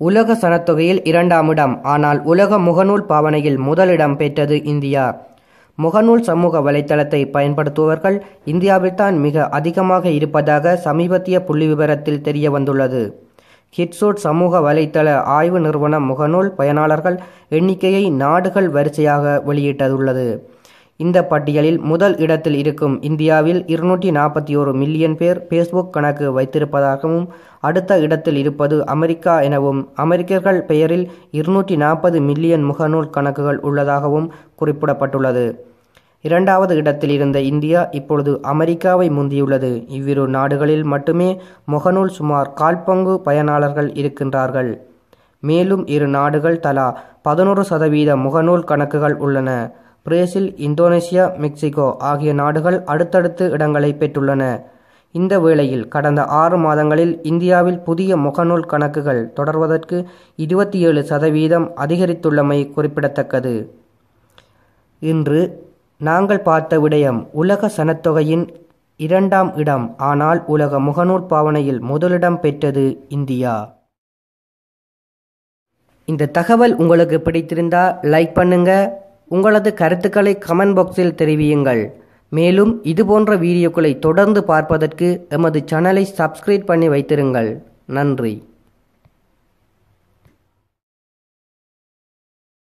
உலக சனத்தொகையில் இரண்டாம் இடம். ஆனால் உலக முகநூல் பாவனையில் முதலிடம் பெற்றது இந்தியா. முகநூல் சமூக வலைத்தளத்தை பயன்படுத்துபவர்கள் இந்தியாவில்தான் மிக அதிகமாக இருப்பதாக சமீபத்திய புள்ளிவிவரத்தில் தெரிய வந்துள்ளது ஹிட்சோட் சமூக வலைத்தள ஆய்வு நிறுவனம் முகநூல் பயனாளர்கள் எண்ணிக்கையை நாடுகள் வரிசையாக வெளியிட்டுள்ளது இந்த பட்டியலில் முதல் இடத்தில் இருக்கும் இந்தியாவில் இருநூற்றி நாற்பத்தி ஒரு மில்லியன் பேர் ஃபேஸ்புக் கணக்கு வைத்திருப்பதாகவும் அடுத்த இடத்தில் இருப்பது அமெரிக்கா எனவும் அமெரிக்கர்கள் பெயரில் இருநூற்றி நாற்பது மில்லியன் முகநூல் கணக்குகள் உள்ளதாகவும் குறிப்பிடப்பட்டுள்ளது. இரண்டாவது இடத்தில் இருந்த இந்தியா இப்பொழுது அமெரிக்காவை முந்தியுள்ளது. இவ்விரு நாடுகளில் மட்டுமே முகநூல் சுமார் கால்பங்கு பயனாளர்கள் இருக்கின்றார்கள். மேலும் இரு நாடுகள் தலா பதினோரு சதவீத முகநூல் கணக்குகள் உள்ளன. பிரேசில் இந்தோனேசியா மெக்சிகோ ஆகிய நாடுகள் அடுத்தடுத்து இடங்களை பெற்றுள்ளன. இந்த வேளையில் கடந்த ஆறு மாதங்களில் இந்தியாவில் புதிய முகநூல் கணக்குகள் தொடர்வதற்கு இருபத்தி ஏழு சதவீதம் அதிகரித்துள்ளமை குறிப்பிடத்தக்கது. இன்று நாங்கள் பார்த்த விடயம் உலக சனத்தொகையின் இரண்டாம் இடம். ஆனால் உலக முகநூல் பாவனையில் முதலிடம் பெற்றது இந்தியா. இந்த தகவல் உங்களுக்கு பிடித்திருந்தா லைக் பண்ணுங்கள் உங்களது கருத்துக்களை கமெண்ட் பாக்ஸில் தெரிவியுங்கள். மேலும் இதுபோன்ற வீடியோக்களை தொடர்ந்து பார்ப்பதற்கு எமது சேனலை சப்ஸ்கிரைப் பண்ணி வைத்திருங்கள். நன்றி.